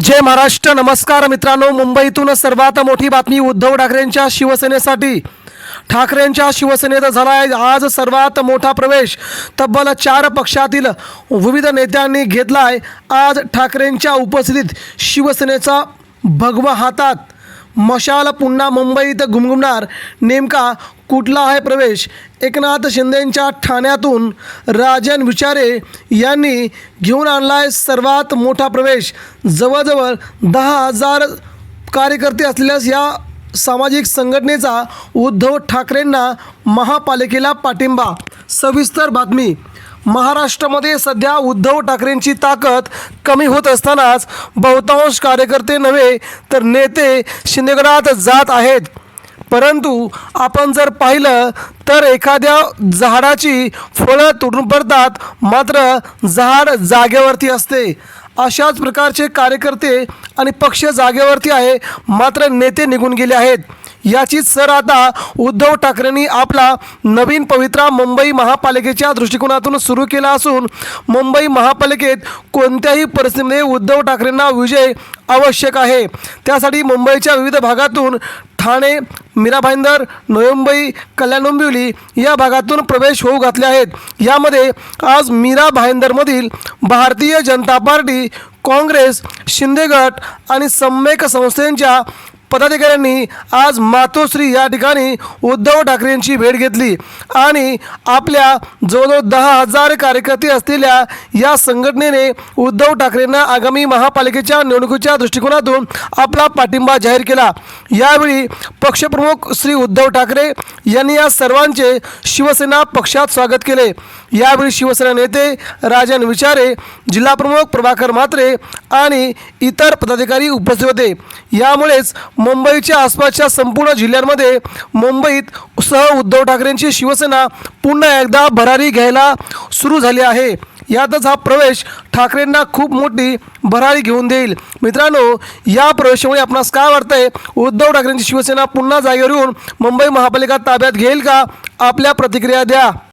जय महाराष्ट्र. नमस्कार मित्रांनो. मुंबईतून सर्वात मोठी बातमी उद्धव ठाकरेंच्या शिवसेनेसाठी. ठाकरेंच्या शिवसेनेत झाला आहे आज सर्वात मोठा प्रवेश. तब्बल चार पक्षातील विविध नेत्यांनी घेतला आहे आज ठाकरेंच्या उपस्थितीत शिवसेनेचा भगवा हातात. मशाल पुन्हा मुंबईत घुमघुमणार. नेमका कुठला आहे प्रवेश? एकनाथ शिंदेंच्या ठाण्यातून राजन विचारे यांनी घेऊन आणला आहे सर्वात मोठा प्रवेश. जवळजवळ दहा हजार कार्यकर्ते असलेल्या या सामाजिक संघटनेचा उद्धव ठाकरेंना महापालिकेला पाठिंबा. सविस्तर बातमी. महाराष्ट्रामध्ये सध्या उद्धव ठाकरेंची ताकद कमी होत असतानाच बहुतांश कार्यकर्ते नव्हे तर नेते शिंदेगडात जात आहेत. परंतु आपण जर पाहिलं तर एखाद्या झाडाची फळं तुटून पडतात मात्र झाड जागेवरती असते. अशाच प्रकारचे कार्यकर्ते आणि पक्ष जागेवरती आहे मात्र नेते निघून गेले आहेत. याचीच सर आता उद्धव ठाकरेंनी आपला नवीन पवित्रा मुंबई महापालिकेच्या दृष्टिकोनातून सुरू केला असून मुंबई महापालिकेत कोणत्याही परिस्थितीमध्ये उद्धव ठाकरेंना विजय आवश्यक आहे. त्यासाठी मुंबईच्या विविध भागातून ठाणे मीरा भाईंदर नोयंबई कल्याण डोंबिवली या भागातून प्रवेश होऊ घातले आहेत. यामध्ये आज मीरा भाईंदरमधील भारतीय जनता पार्टी काँग्रेस शिंदेगट आणि सम्यक संस्थेंच्या पदाधिकाऱ्यांनी आज मातोश्री या ठिकाणी उद्धव ठाकरेंची भेट घेतली. आणि आपल्या जवळजवळ दहा हजार कार्यकर्ते असलेल्या या संघटनेने उद्धव ठाकरेंना आगामी महापालिकेच्या निवडणुकीच्या दृष्टिकोनातून आपला पाठिंबा जाहीर केला. यावेळी पक्षप्रमुख श्री उद्धव ठाकरे यांनी या सर्वांचे शिवसेना पक्षात स्वागत केले. यावेळी शिवसेना नेते राजन विचारे जिल्हाप्रमुख प्रभाकर म्हात्रे आणि इतर पदाधिकारी उपस्थित होते. यामुळेच मुंबईच्या आसपासच्या संपूर्ण जिल्ह्यांमध्ये मुंबईत सह उद्धव ठाकरेंची शिवसेना पुन्हा एकदा भरारी घ्यायला सुरू झाली आहे. यातच हा प्रवेश ठाकरेंना खूप मोठी भरारी घेऊन देईल. मित्रांनो या प्रवेशामुळे आपणास काय वाटतंय? उद्धव ठाकरेंची शिवसेना पुन्हा जागेवर येऊन मुंबई महापालिका ताब्यात घेईल का? आपल्या प्रतिक्रिया द्या.